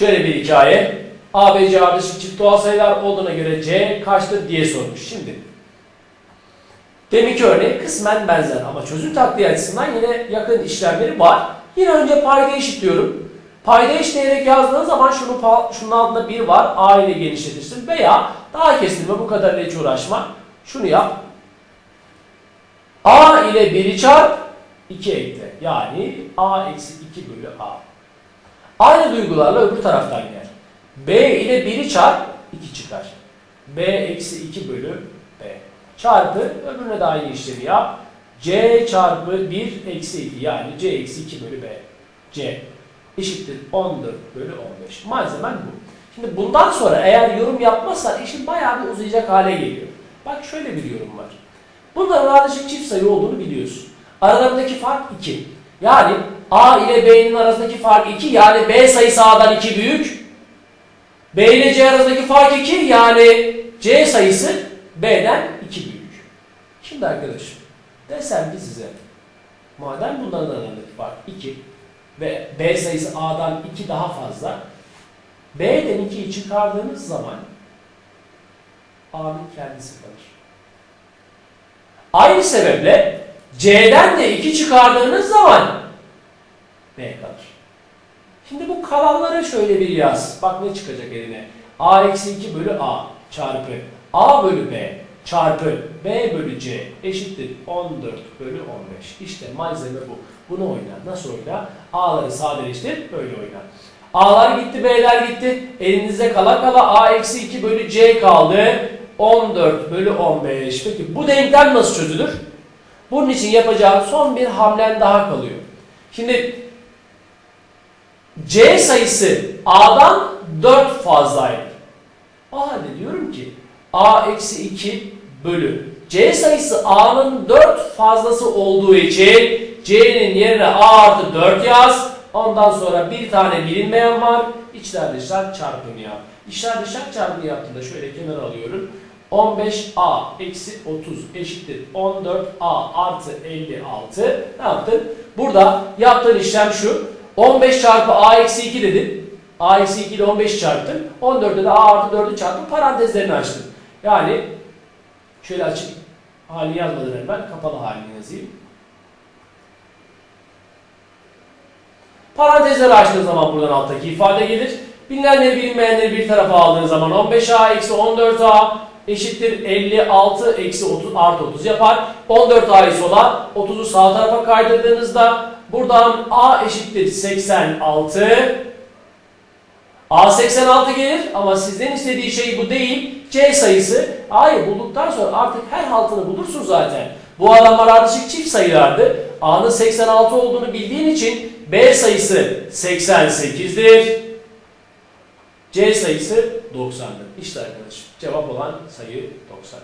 Şöyle bir hikaye. A, B, C ardışık çift doğal sayılar olduğuna göre C kaçtır diye sormuş. Şimdi deminki örneğe kısmen benzer ama çözüm taktiği açısından yine yakın işlemleri var. Yine önce payda eşitliyorum. Payda eşitleyerek yazdığın zaman şunu, şunun altında 1 var. A ile genişletirsin veya daha kestirme bu kadarıyla hiç uğraşma. Şunu yap. A ile 1'i çarp 2 ekle. Yani A eksi 2 bölü A. Aynı duygularla öbür taraftan gel. B ile 1'i çarp 2 çıkar. B eksi 2 bölü B. Çarpı öbürüne de aynı işlemi yap. C çarpı 1 eksi 2 yani C eksi 2 bölü B. C eşittir 14 bölü 15. Malzemen bu. Şimdi bundan sonra eğer yorum yapmazsan işin bayağı bir uzayacak hale geliyor. Bak şöyle bir yorum var. Bunların ardışık çift sayı olduğunu biliyorsun. Aralarındaki fark 2. Yani A ile B'nin arasındaki fark 2 yani B sayısı A'dan 2 büyük. B ile C arasındaki fark 2 yani C sayısı B'den 2 büyük. Şimdi arkadaşım desem ki size madem bunların arasındaki fark 2 ve B sayısı A'dan 2 daha fazla B'den 2'yi çıkardığınız zaman A'nın kendisi kalır. Aynı sebeple C'den de 2 çıkardığınız zaman. Şimdi bu kalanları şöyle bir yaz. Bak ne çıkacak eline. A eksi 2 bölü A çarpı A bölü B çarpı B bölü C eşittir 14 bölü 15. İşte malzeme bu. Bunu oyna. Nasıl oyna? A'ları sadeleştir. Böyle oyna. A'lar gitti, B'ler gitti. Elinizde kala kala A eksi 2 bölü C kaldı. 14 bölü 15. Peki bu denklem nasıl çözülür? Bunun için yapacağın son bir hamlen daha kalıyor. Şimdi C sayısı A'dan 4 fazlaydı. O halde diyorum ki A eksi 2 bölü C sayısı A'nın 4 fazlası olduğu için C'nin yerine A artı 4 yaz. Ondan sonra bir tane bilinmeyen var. İçler dışlar çarpımı yap. İçler dışlar çarpımı yaptığında şöyle kenara alıyorum. 15A eksi 30 eşittir 14A artı 56. Ne yaptın? Burada yaptığın işlem şu. 15 çarpı A eksi 2 dedin. A eksi 2 ile 15 çarptın. 14'te de A artı 4'ü çarptın. Parantezlerini açtın. Yani şöyle açık halini yazmadan evvel kapalı halini yazayım. Parantezleri açtığın zaman buradan alttaki ifade gelir. Bilinenleri bilinmeyenleri bir tarafa aldığın zaman 15A eksi 14A eşittir 56 eksi 30 artı 30 yapar. 14A'yı sola 30'u sağ tarafa kaydırdığınızda buradan A eşittir 86 A 86 gelir ama sizden istediği şey bu değil. C sayısı A'yı bulduktan sonra artık her haltını bulursun zaten. Bu adamlar ardışık çift sayılardı. A'nın 86 olduğunu bildiğin için B sayısı 88'dir. C sayısı 90'dır. İşte arkadaşım cevap olan sayı 90.